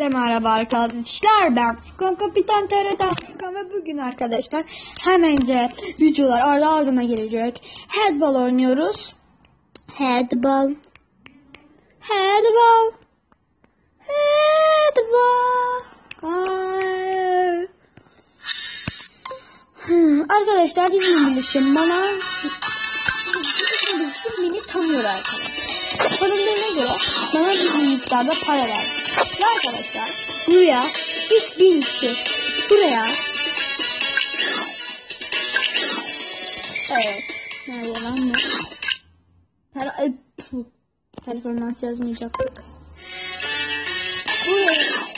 Herkese merhaba arkadaşlar ben Furkan Kapitan Furkan ve bugün arkadaşlar hemence videolar ardı ardına gelecek. Headball oynuyoruz. Headball. Headball. Headball. Ay. Arkadaşlar bizim bana bizim bilişim beni tanıyor arkadaşlar. Tanındığına göre bana bir miktarda para ver. Ve arkadaşlar buraya ilk bin kişi buraya Evet. Nerede lan bu? Per. Performans yazmayacaktık. Buraya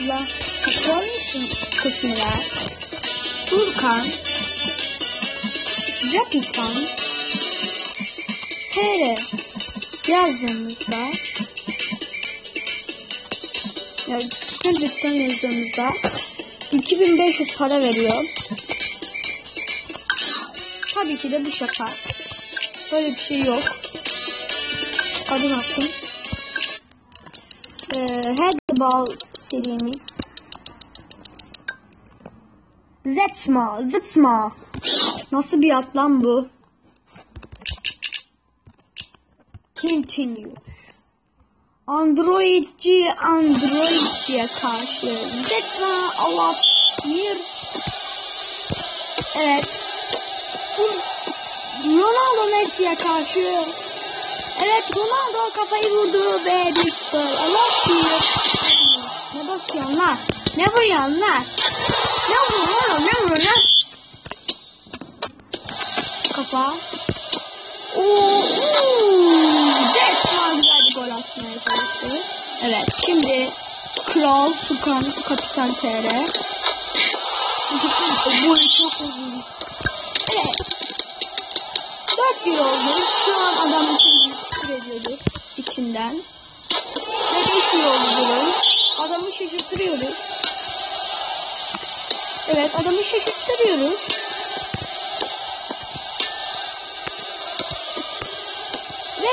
La Koymuş kısmına Furkan Japitan TR yazdığımızda yani Japitan yazdığımızda 2500 para veriyor. Tabii ki de bu şaka. Böyle bir şey yok. Adım attım. Ee, Headball serimiz. Zetsma, zıtsma. Nasıl bir at lan bu? Continue. Androidci Androidciye karşı. Zetsma Allah bir. Evet. Ronaldo Messi'ye karşı. Evet Ronaldo kafayı vurdu ve bir. Allah bir. Ne bakıyorsun lan? Ne vuruyorsun lan? Ne vuruyorsun oğlum? Ne Kafa. Oo, Desma güzel bir gol atmaya çalıştı. Evet şimdi Kral Furkan Kapitan TR. Bu çok uzun. Evet. 4 yıl oldu. Şu an adam için küfür ediyordu içinden. Ve 5 yıl oldu. Adamı şaşırtıyoruz. Evet adamı şaşırtıyoruz.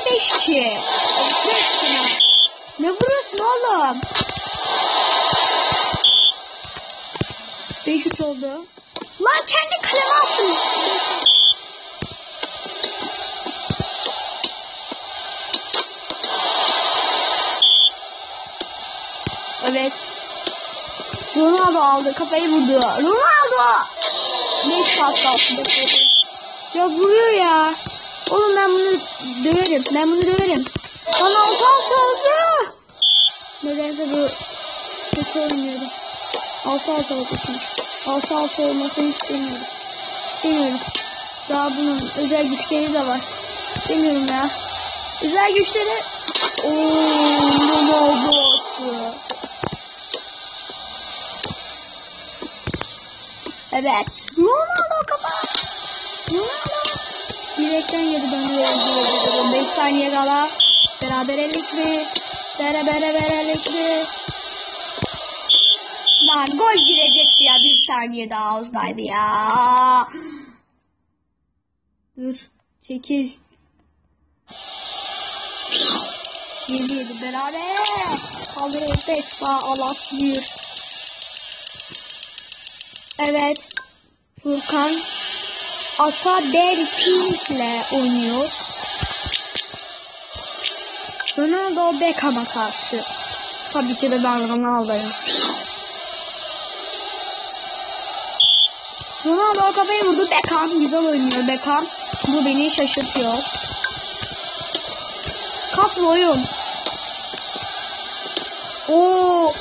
Ve 5 kişi. Ne vuruyorsun oğlum? 5 3 oldu. Lan kendi kaleme attın. Evet. Ronaldo aldı. Kafayı vurdu. Ronaldo! 5 saat kaldı. Ya vuruyor ya. Oğlum ben bunu döverim. Ben bunu döverim. Bana altı oldu. Nedense bu kötü oynuyordu. Altı altı oldu çünkü. Altı altı olmasını istemiyorum. İstemiyorum. Daha bunun özel güçleri de var. İstemiyorum ya. Özel güçleri... Ooo Ronaldo attı. Evet. Ronaldo. Direkten yedi dönüyor. 5 saniye kala. Beraberlik mi? Beraber beraberlik mi? Lan gol girecekti ya. Bir saniye daha azdaydı ya. Dur. Çekil. Yedi yedi beraber. Kaldırıyor. Despa Alas bir. Evet. Furkan Ata ile oynuyor. Ronaldo Beckham'a karşı. Tabii ki de ben Ronaldo'yum. Ronaldo kafayı vurdu. Beckham güzel oynuyor Beckham. Bu beni şaşırtıyor. Kaslı oyun. Oo.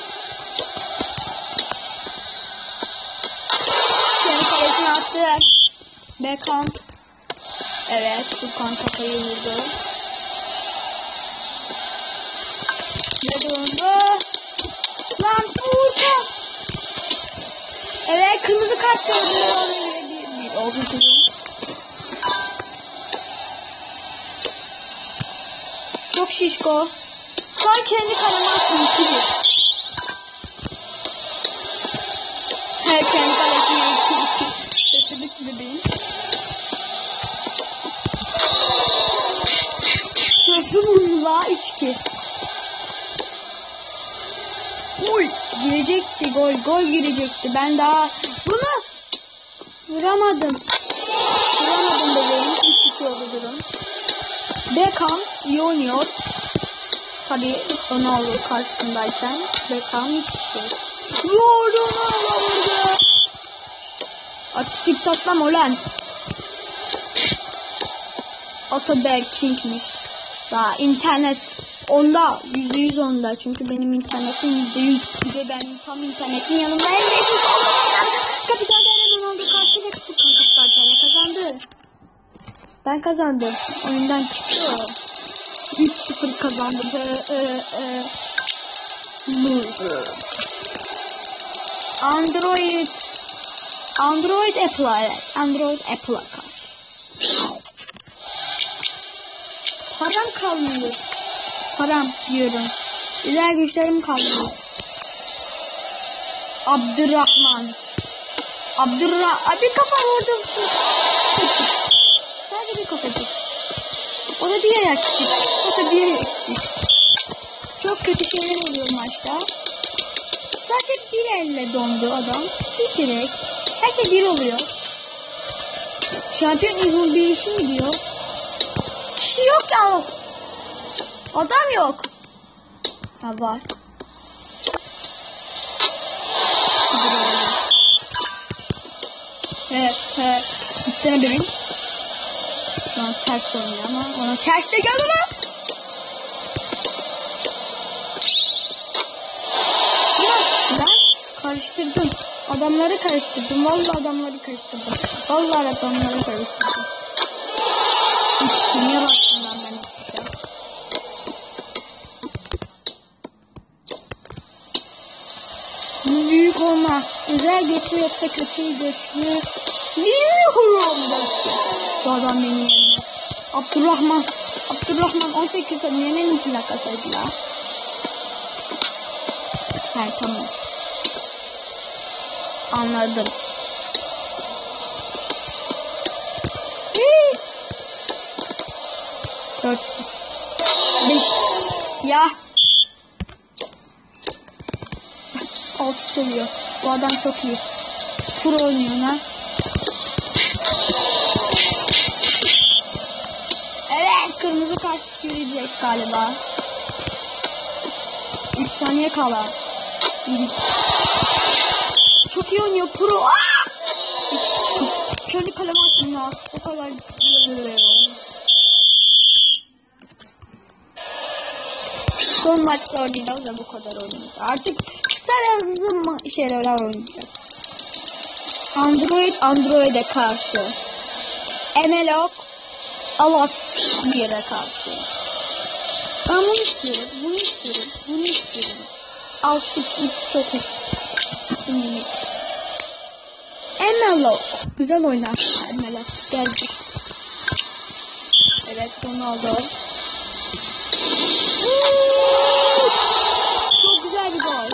Kendi kalesine attı. Beckham. Evet. Furkan kafayı vurdu. Ne durumda? Lan Furkan. Evet. Kırmızı kart gördü. Oldu kızım. Çok şişko. Sen kendi kaleme attın. İki Her kendi Şaşırdık bebeğim. 3-2. Gol girecekti gol gol girecekti. Ben daha bunu vuramadım. Vuramadım bebeğim. 3-2 oldu durum. Beckham iyi oynuyor. Tabii Ronaldo karşısındayken Beckham hiçbir şey. Vur Ronaldo vurdu. Artistik toplama ulan. Autobacking'miş. Daha internet onda yüzde yüz onda çünkü benim internetim yüzde yüz de ben tam internetin yanındayım ve Kapital Ronaldo karşı ve Kapital kazandı. Ben kazandım. Oyundan çıktı. 3-0 kazandı. Ee, e, e. Android Android Apple'a Android Apple'a karşı. Param kalmıyor. Param diyorum. İler güçlerim kalmıyor. Abdurrahman. Abdurrahman. Bir kafa vurdum. Sadece bir kafacık. O da ayak eksik. O da ayak eksik. Çok kötü şeyler oluyor maçta. Sadece bir elle dondu adam. Bir direk. Her şey bir oluyor. Şampiyon uzun bir işi mi diyor? Kişi yok ya. Adam yok. Ha var. Evet, evet. Gitsene benim. Şu ters oynuyor ama ona ters de geldi Adamları karıştırdım. Vallahi adamları karıştırdım. Vallahi adamları karıştırdım. Niye baktım ben ben işte. Büyük olma. Özel göçü yoksa kötü göçü. Büyük olma. Bu adam benim yerine. Abdurrahman. Abdurrahman 18 saniye ne plakasıydı ya? Ha tamam. Anladım. Dört. Beş. Ya. Altı çalıyor. Bu adam çok iyi. Pro oynuyor lan. Evet kırmızı kart görecek galiba. 3 saniye kala. 1 şey oynuyor pro. Aa! Kendi kalem attım ya. O kadar Son maçta oynayacağız da bu kadar oynayacağız. Artık kısa şeyler oynayacağız. Android Android'e karşı. Analog Allah bir yere karşı. Ben bunu istiyorum, bunu istiyorum, bunu istiyorum. Altı çok istiyorum. Emelok. Güzel oynar Emelok. Geldi. Evet Ronaldo. Çok güzel bir gol.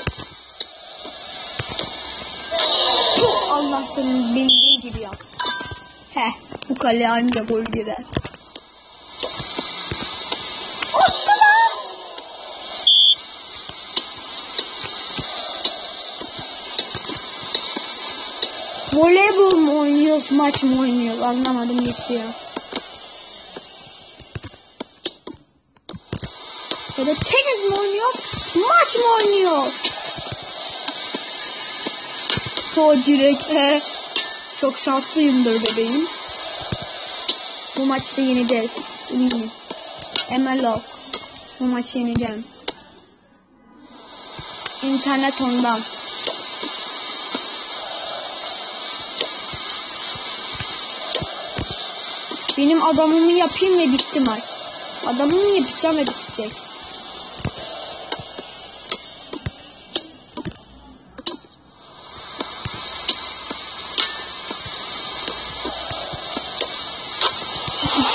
Çok Allah senin bildiği gibi yap. Heh bu kale anca gol girer. Oynuyor, maç mı oynuyor anlamadım gitti ya. Ya da tenis mi oynuyor, maç mı oynuyor? So direkte çok şanslıyımdır bebeğim. Bu maçta yeneceğiz. Eminim. Emel Lok. Bu maçı yeneceğim. İnternet ondan. Benim adamımı yapayım ve bitti maç. Adamımı yapacağım ve bitecek.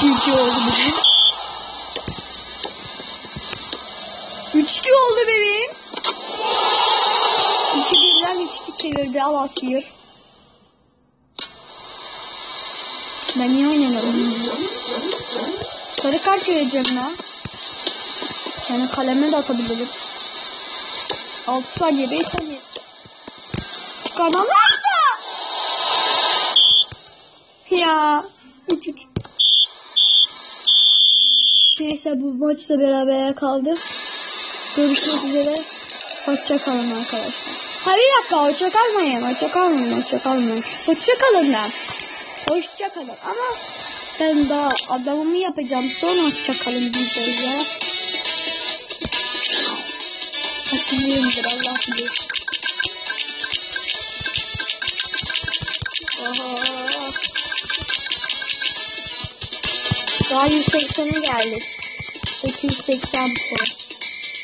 İki oldu bugün. Üç iki oldu bebeğim. İki birden üç iki çevirdi al atıyor. Ben niye oynamıyorum? Sarı kart göreceğim ya. Yani kaleme de atabilirim. 6 saniye 5 saniye. Çıkarmam. Ya. 3 3. Neyse bu maçta beraber kaldı. Görüşmek üzere. Hoşça kalın arkadaşlar. Ha bir dakika hoşça kalmayın. Hoşça kalmayın. Hoşça kalmayın. Hoşça kalın ben. Hoşça kalın. Ama ben daha adamımı yapacağım. Sonra hoşça kalın diyeceğiz ya. Kaçıncıyımdır Allah bilir. Daha 180'e geldik. 880 puan.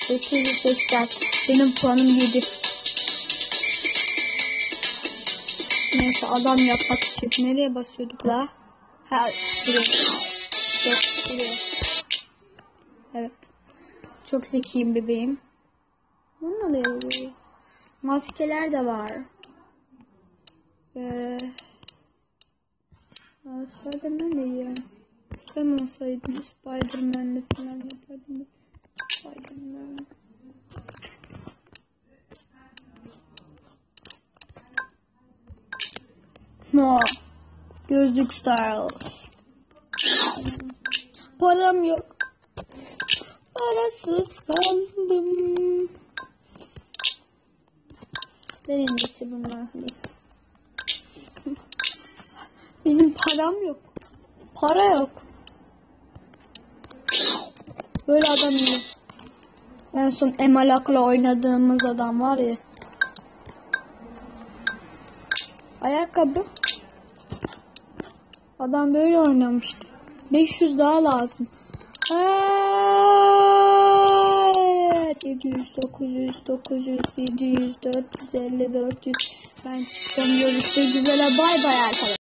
880. Benim puanım 7. Neyse adam yapmak için nereye basıyorduk la? Ha, buraya. Evet. Çok zekiyim bebeğim. Da yapabiliriz. Maskeler de var. Ee, Spiderman de iyi. Ben olsaydım Spiderman'le falan yapardım. Spiderman. No. Gözlük style. Param yok. Parasız kaldım. Ben en iyisi bunlar. Benim param yok. Para yok. Böyle adam iyi. En son Emalak'la oynadığımız adam var ya. Ayakkabı. Adam böyle oynamıştı. 500 daha lazım. Evet. 700, 900, 900, 700, 450, 400. Ben. Görüşmek üzere. Bay bay arkadaşlar.